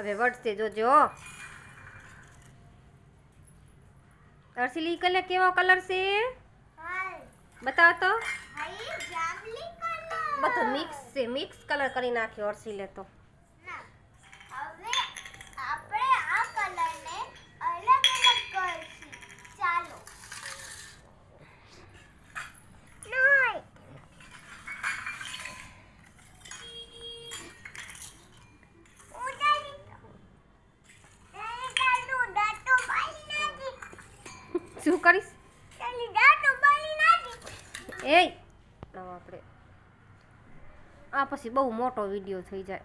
હવે વટશે જોજો હર્ષિલ ઈ કલર કેવો કલર છે હાય બતાવો તો હાય જાંબલી કલર બધું મિક્સ છે મિક્સ કલર કરી નાખ્યો હર્ષિલે તો શું કરીશ? હવે આપણે આ પછી બહુ મોટો વીડિયો થઈ જાય.